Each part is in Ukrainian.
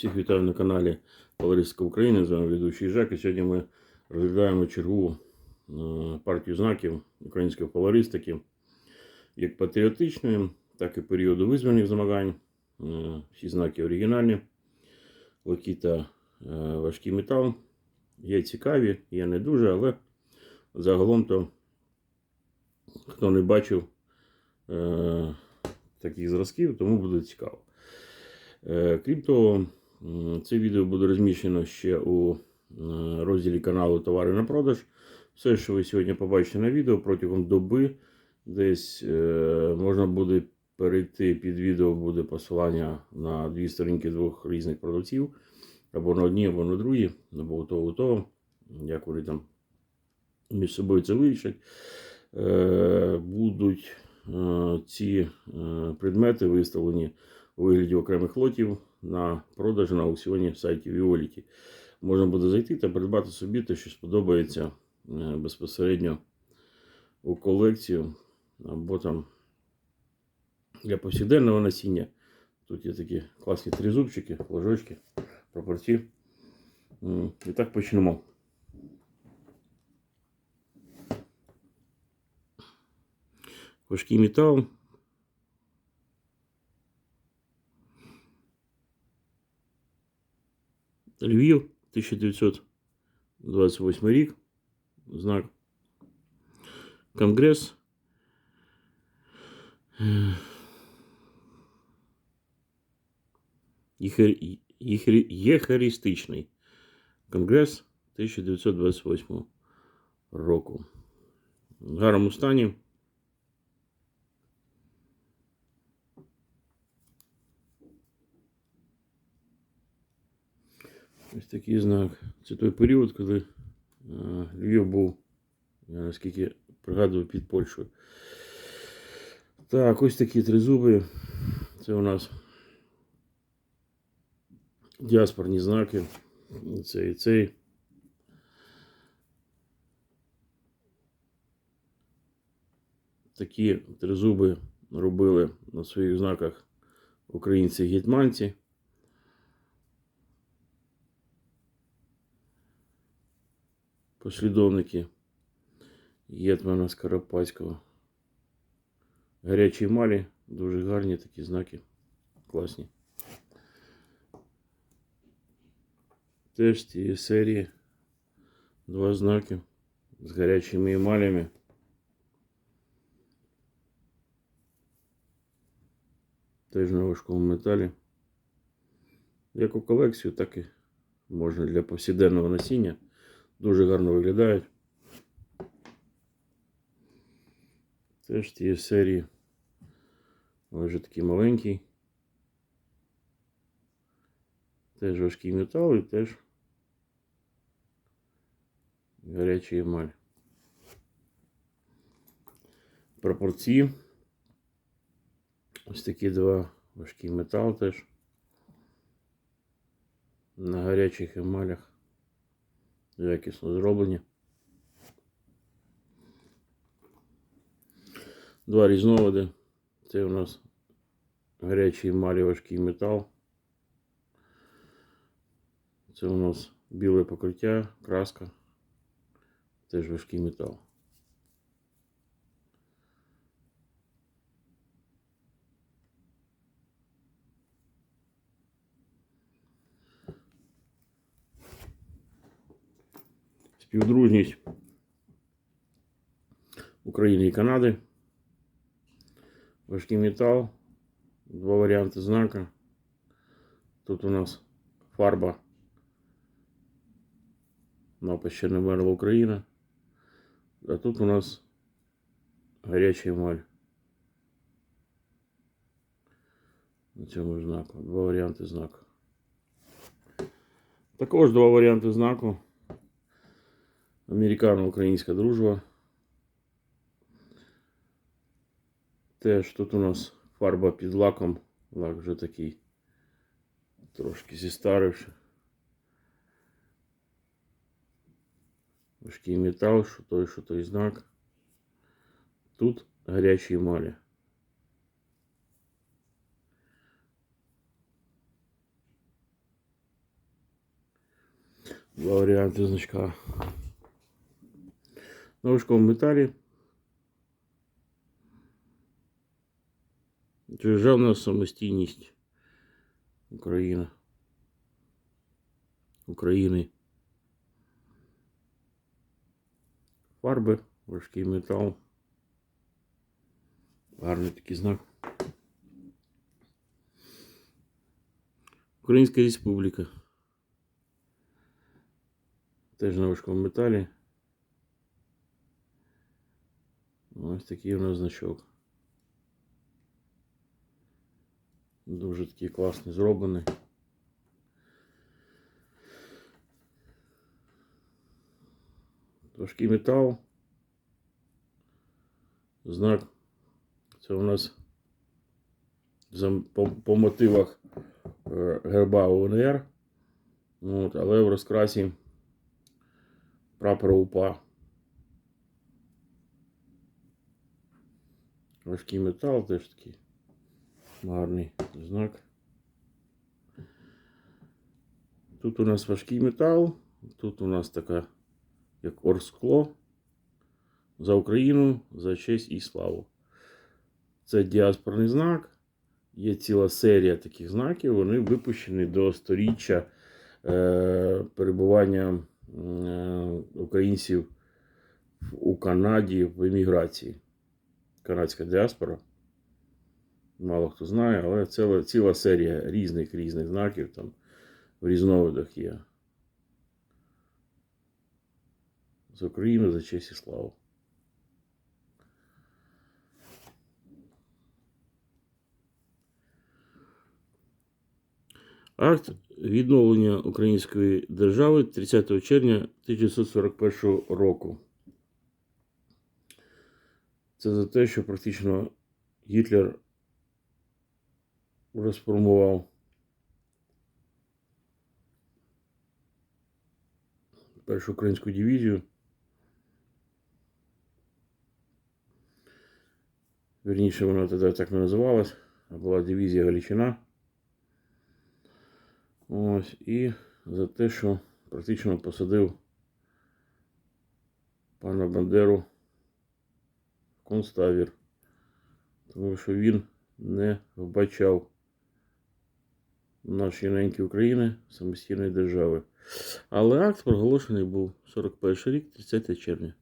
Всіх вітаю на каналі Поларистика України. З вами ведучий Жак. І сьогодні ми розглядаємо чергову е, партію знаків української поларистики, як патріотичної, так і періоду визвольних змагань. Е, Всі знаки оригінальні, легкі та е, важкий метал. Є цікаві, є не дуже, але загалом то хто не бачив таких зразків, тому буде цікаво. Крім того, це відео буде розміщено ще у е, розділі каналу Товари на продаж. Все, що ви сьогодні побачите на відео протягом доби, десь е, можна буде перейти під відео, буде посилання на дві сторінки двох різних продавців, або на одні, або на другі, або у того, у того, як вони там між собою це вирішать. Е, Будуть ці предмети виставлені у вигляді окремих лотів на продаж на аукціоні в сайті Violet. Можна буде зайти та придбати собі те, що сподобається е, безпосередньо у колекцію або там для повсякденного насіння. Тут є такі класні тризубчики, флажочки, пропорції. І так почнемо. Важкий метал. Львів, 1928 рік. Знак. Конгрес. Е, Єхер- єхер- Єхаристичний. Конгрес 1928 року. В гарному стані. Ось такий знак. Це той період, коли е, Львів був, я наскільки пригадую, під Польщею. Так, ось такі тризуби. Це у нас діаспорні знаки. Цей і цей. Такі тризуби робили на своїх знаках українці-гетьманці. Послідовники Єтмана Скоропадського. Гарячі емалі, дуже гарні такі знаки. Класні. Теж цієї серії два знаки з гарячими емалями. Теж на важкому металі. Як у колекцію, так і можна для повсякденного насіння. Дуже гарно виглядають. Теж тієї серії. Вже такий маленький. Теж важкий метал і теж гарячий емаль. Пропорції. Ось такі два важкі метал теж. На гарячих емалях якісно зроблені. Два різновиди. Це у нас гарячий малі важкий метал. Це у нас біле покриття, краска, теж важкий метал. Співдружність України і Канади. Важкий метал. Два варіанти знака. Тут у нас фарба. Мапа ще не вмерла Україна. А тут у нас гарячий емаль. На цьому знаку. Два варіанти знаку. Також два варіанти знаку. Американо-українська дружба. Теж тут у нас фарба під лаком. Лак вже такий трошки зістаривши. Важкий метал, що той, що той знак. Тут гарячі емалі. Два варіанти значка. На важкому металі. Державна самостійність. Україна. України. Фарби, важкий метал. Гарний такий знак. Українська Республіка. Теж на важкому металі. Ось такий у нас значок. Дуже такий класний зроблений. Важкий метал. Знак. Це у нас по, по мотивах е, герба УНР. От, але в розкрасі прапора УПА. Важкий метал теж такий гарний знак. Тут у нас важкий метал, тут у нас така, як орскло. За Україну, за честь і славу. Це діаспорний знак. Є ціла серія таких знаків. Вони випущені до сторіччя е, перебування е, українців у Канаді в еміграції. Канадська діаспора. Мало хто знає, але ціла, ціла серія різних різних знаків там в різновидах є. З України за честь і славу. Акт відновлення Української держави 30 червня 1941 року. Це за те, що практично Гітлер розформував першу українську дивізію. Вірніше, вона тоді так не називалась, а була дивізія Галичина. Ось, і за те, що практично посадив пана Бандеру в концтабір, тому що він не вбачав нашої неньки України самостійної держави. Але акт проголошений був 41 рік, 30 червня.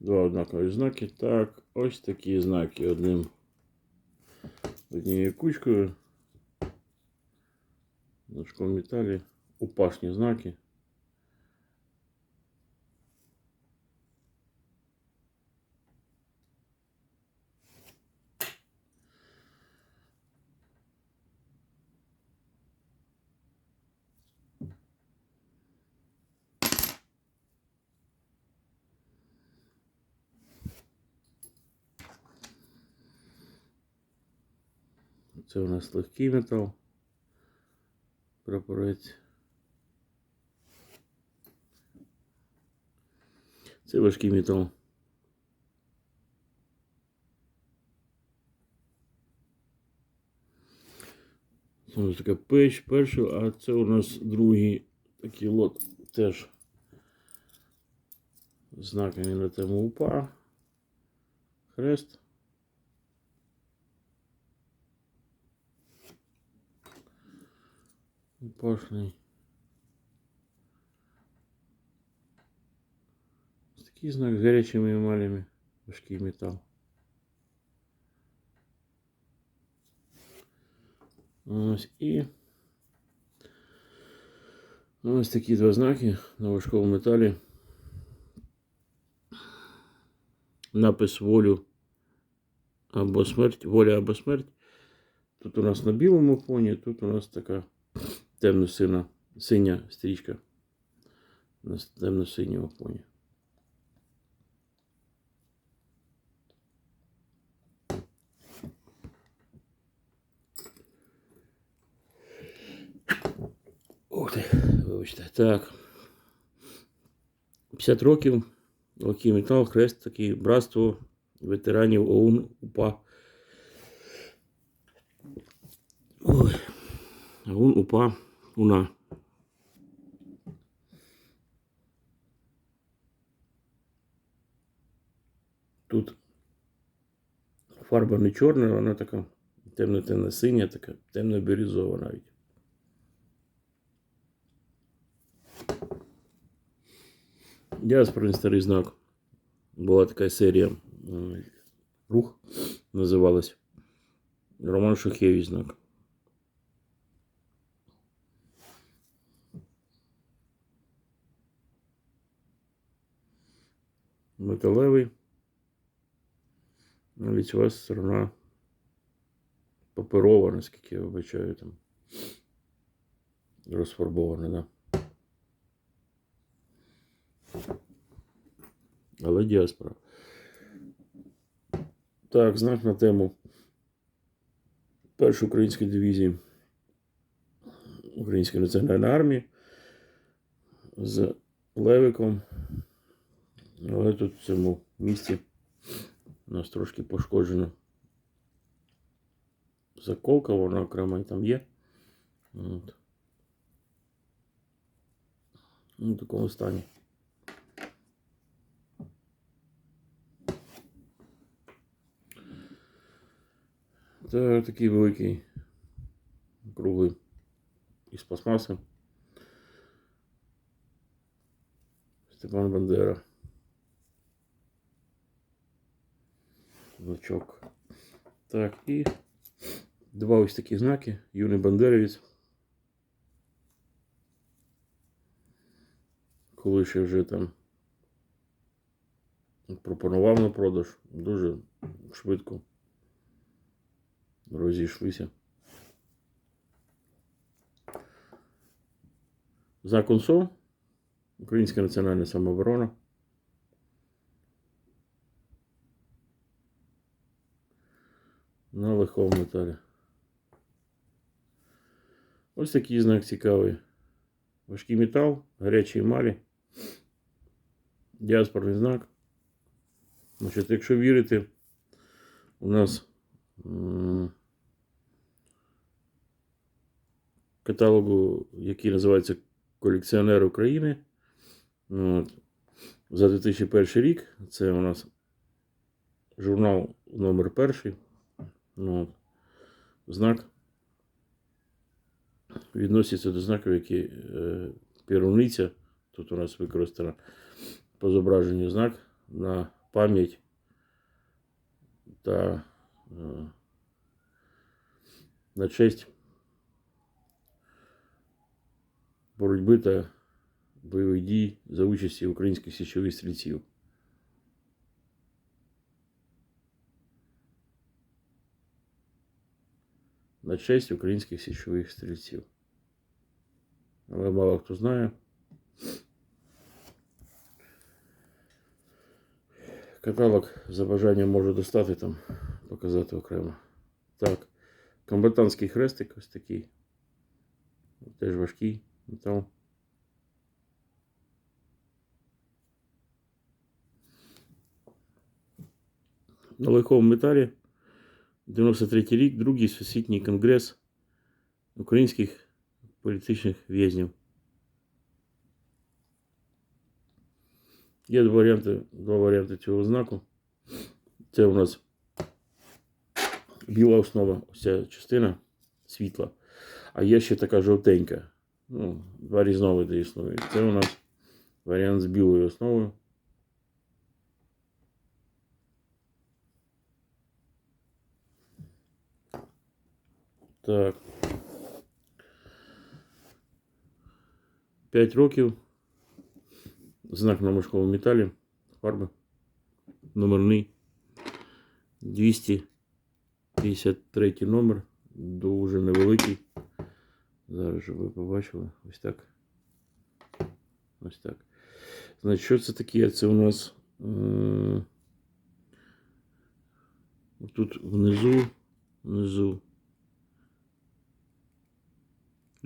Два однакові знаки. Так, ось такі знаки одним однією кучкою. На школі металі. Упашні знаки. Це у нас легкий метал. Прапорець. Це важкий метал. Це ось така печ перша, а це у нас другий такий лот теж знаками на тему УПА. Хрест. Упашний. Ось Такий знак з гарячими емалями. Важкий метал. Ось і ось такі два знаки на важкому металі. Напис волю або смерть, воля або смерть. Тут у нас на білому фоні, тут у нас така темно-сина, синя стрічка на темно-синьому фоні. Ух ти, вибачте. Так. 50 років. Лакій метал, хрест такий, братство ветеранів ОУН УПА. Ой. ОУН УПА Уна. Тут фарба не чорна, вона така темно-темно синя, така темно-бірюзова навіть. Діаспорний старий знак. Була така серія рух називалась. Роман Шухевич знак. Металевий. А Лицева сторона паперова, наскільки я вибачаю там. Розфарбована, да. Але діаспора. Так, знак на тему першої української дивізії Української національної армії з Левиком. Але тут в цьому місці у нас трошки пошкоджена заколка, вона окремо і там є. От. Ну, в такому стані. Це такий великий круглий із пластмаси. Степан Бандера. Значок. Так, і два ось такі знаки. Юний Бандерівець. Коли ще вже там пропонував на продаж, дуже швидко розійшлися. Знак УНСО, Українська національна самооборона. На легкому металі. Ось такий знак цікавий. Важкий метал, гарячий емалі. Діаспорний знак. Значить, якщо вірити, у нас каталогу, який називається Колекціонер України. От, за 2001 рік. Це у нас журнал номер перший. Ну, от, знак відноситься до знаків, які е, перуниця. Тут у нас використана по зображенню знак на пам'ять та е, на честь боротьби та бойових дій за участі українських січових стрільців. На честь українських січових стрільців. Але мало хто знає. Каталог за бажанням можу достати там, показати окремо. Так, комбатантський хрестик ось такий. Теж важкий метал. На легкому металі 93 рік, другий всесвітній конгрес українських політичних в'язнів. Є два варіанти, два варіанти цього знаку. Це у нас біла основа, ось ця частина світла. А є ще така жовтенька. Ну, два різновиди існують. Це у нас варіант з білою основою. Так. 5 років. Знак на морському металі. Фарби. Номерний. 253 номер. Дуже невеликий. Зараз щоб ви побачили. Ось так. Ось так. Значить, що це таке? Це у нас. Е- тут внизу. Внизу.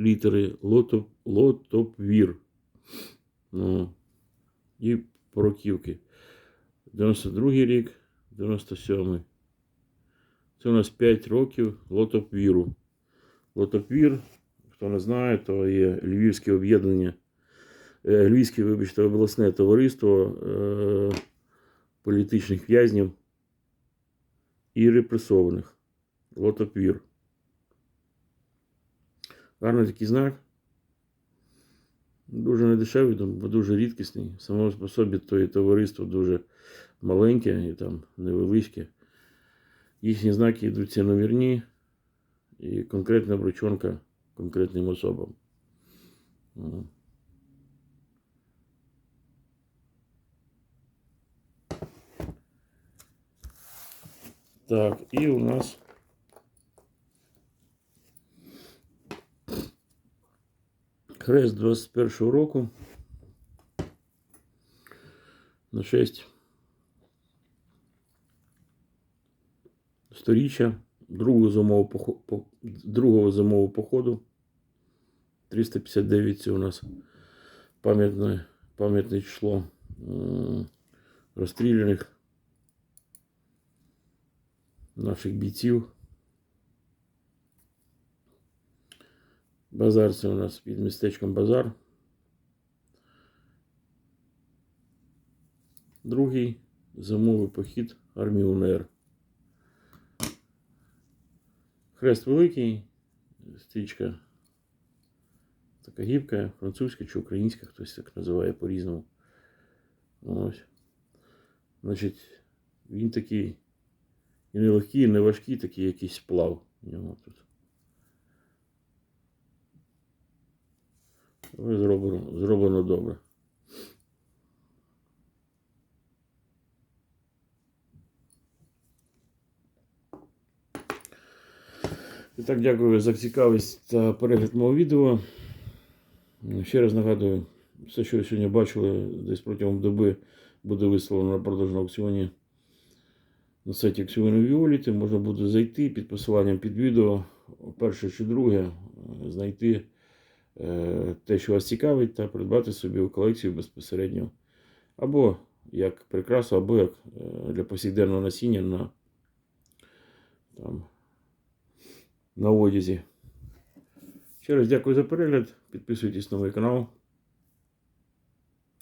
Літери лотоп, лотопвір. Ну, і пороківки. 92-й рік, 97-й. Це у нас 5 років лотопвіру. Лотопвір, Хто не знає, то є Львівське об'єднання, е, Львівське, вибачте, обласне товариство е, політичних в'язнів і репресованих. Лотопір. Гарний такий знак. Дуже недешевий, бо дуже рідкісний. Само по собі то і товариство дуже маленьке і там невеличке. Їхні знаки йдуть ціновірні і конкретна обручонка конкретним особам. Так, і у нас хрест 21 року на 6 сторіччя другого зимового другого зимового походу. 359 це у нас пам'ятне, пам'ятне число розстріляних наших бійців. Базар це у нас під містечком Базар. Другий зимовий похід армії УНР. Хрест великий, стрічка така гібка, французька чи українська, хтось так називає по-різному. Ось. Значить, він такий і не легкий, і не важкий, такий якийсь сплав у нього тут. Але зроблено, зроблено добре. І так, дякую за цікавість та перегляд мого відео. Ще раз нагадую, все, що ви сьогодні бачили, десь протягом доби буде виставлено на продаж на аукціоні на сайті аукціону Віоліти. Можна буде зайти під посиланням під відео, перше чи друге, знайти те, що вас цікавить, та придбати собі у колекцію безпосередньо. Або як прикрасу, або як е, для повсякденного насіння на, там, на одязі. Ще раз дякую за перегляд. Підписуйтесь на мій канал.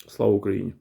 Слава Україні!